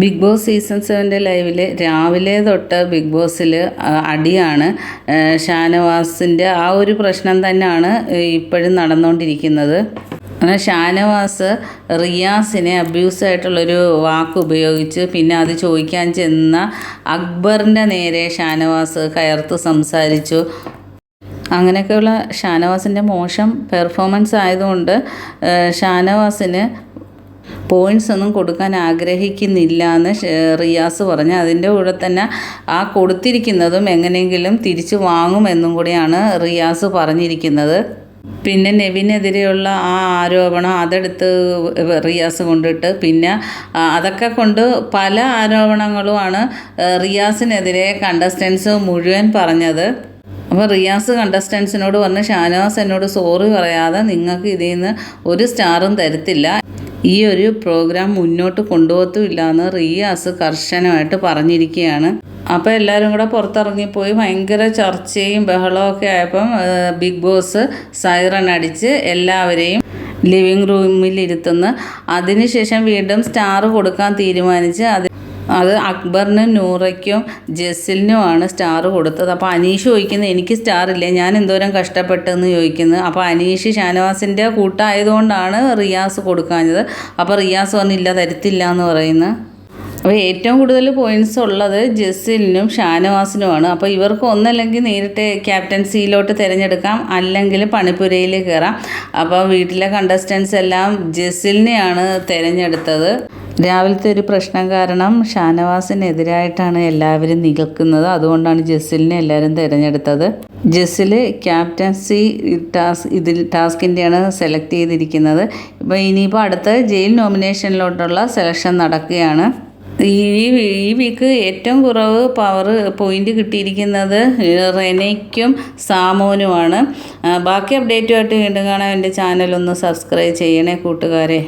Big boss season സെവന്റെ ലൈവിൽ രാവിലെ തൊട്ട് ബിഗ് ബോസിൽ അടിയാണ്. ഷാനവാസിന്റെ ആ ഒരു പ്രശ്നം തന്നെയാണ് ഇപ്പോഴും നടന്നുകൊണ്ടിരിക്കുന്നത് അങ്ങനെ ഷാനവാസ് റിയാസിനെ അബ്യൂസായിട്ടുള്ളൊരു വാക്ക് ഉപയോഗിച്ച് പിന്നെ അത് ചോദിക്കാൻ ചെന്ന അക്ബറിന്റെ നേരെ ഷാനവാസ് കയർത്ത് സംസാരിച്ചു. അങ്ങനെയൊക്കെയുള്ള ഷാനവാസിന്റെ മോശം പെർഫോമൻസ് ആയതുകൊണ്ട് ഷാനവാസിന് പോയിന്റ്സ് ഒന്നും കൊടുക്കാൻ ആഗ്രഹിക്കുന്നില്ല എന്ന് റിയാസ് പറഞ്ഞു. അതിന്റെ കൂടെ തന്നെ ആ കൊടുത്തിരിക്കുന്നതും എങ്ങനെയെങ്കിലും തിരിച്ചു വാങ്ങുമെന്നും കൂടിയാണ് റിയാസ് പറഞ്ഞിരിക്കുന്നത്. പിന്നെ നെവിനെതിരെയുള്ള ആ ആരോപണം അതെടുത്ത് റിയാസ് കൊണ്ടിട്ട് പിന്നെ അതൊക്കെ കൊണ്ട് പല ആരോപണങ്ങളുമാണ് റിയാസിനെതിരെ കണ്ടസ്റ്റൻസ് മുഴുവൻ പറഞ്ഞത്. അപ്പോൾ റിയാസ് കണ്ടസ്റ്റൻസിനോട് പറഞ്ഞ് ഷാനവാസ് എന്നോട് സോറി പറയാതെ നിങ്ങൾക്ക് ഇതിൽ നിന്ന് ഒരു സ്റ്റാറും തരത്തില്ല. ഈ ഒരു പ്രോഗ്രാം മുന്നോട്ട് കൊണ്ടുപോകത്തുമില്ല എന്ന് റിയാസ് കർശനമായിട്ട് പറഞ്ഞിരിക്കുകയാണ്. അപ്പോൾ എല്ലാവരും കൂടെ പുറത്തിറങ്ങിപ്പോയി ഭയങ്കര ചർച്ചയും ബഹളമൊക്കെ ആയപ്പം ബിഗ് ബോസ് സൈറൺ അടിച്ച് എല്ലാവരെയും ലിവിങ് റൂമിൽ ഇരുത്തുന്നു അതിനുശേഷം വീണ്ടും സ്റ്റാർ കൊടുക്കാൻ തീരുമാനിച്ച് അത് അത് അക്ബറിനും നൂറയ്ക്കും ജസിലിനുമാണ് സ്റ്റാർ കൊടുത്തത്. അപ്പോൾ അനീഷ് ചോദിക്കുന്നത് എനിക്ക് സ്റ്റാർ ഇല്ല? ഞാൻ എന്തോരം കഷ്ടപ്പെട്ടെന്ന് ചോദിക്കുന്നത് അപ്പോൾ അനീഷ് ഷാനവാസിന്റെ കൂട്ടായതുകൊണ്ടാണ് റിയാസ് കൊടുക്കാഞ്ഞത്. അപ്പോൾ റിയാസ് പറഞ്ഞില്ല തരത്തില്ല എന്ന് പറയുന്നത് അപ്പോൾ ഏറ്റവും കൂടുതൽ പോയിന്റ്സ് ഉള്ളത് ജസിലിനും ഷാനവാസിനുമാണ് അപ്പോൾ ഇവർക്ക് ഒന്നല്ലെങ്കിൽ നേരിട്ട് ക്യാപ്റ്റൻസിയിലോട്ട് തിരഞ്ഞെടുക്കാം അല്ലെങ്കിൽ പണിപ്പുരയിൽ കയറാം അപ്പോൾ വീട്ടിലെ കണ്ടസ്റ്റൻസ് എല്ലാം ജസിലിനെയാണ് തിരഞ്ഞെടുത്തത്. രാവിലത്തെ ഒരു പ്രശ്നം കാരണം ഷാനവാസിനെതിരായിട്ടാണ് എല്ലാവരും നിൽക്കുന്നത് അതുകൊണ്ടാണ് ജസ്സിലിനെ എല്ലാവരും തിരഞ്ഞെടുത്തത്. ജസ്സിൽ ക്യാപ്റ്റൻസി ടാസ്ക് ഇതിൽ ടാസ്കിന്റെയാണ് സെലക്ട് ചെയ്തിരിക്കുന്നത്. ഇപ്പോൾ ഇനിയിപ്പോൾ അടുത്ത ജയിൽ നോമിനേഷനിലോട്ടുള്ള സെലക്ഷൻ നടക്കുകയാണ്. ഈ ഈ വീക്ക് ഏറ്റവും കുറവ് പവർ പോയിന്റ് കിട്ടിയിരിക്കുന്നത് റെനയ്ക്കും സാമോനുമാണ്. ബാക്കി അപ്ഡേറ്റുമായിട്ട് വീണ്ടും കാണാൻ എന്റെ ചാനലൊന്ന് സബ്സ്ക്രൈബ് ചെയ്യണേ കൂട്ടുകാരെ.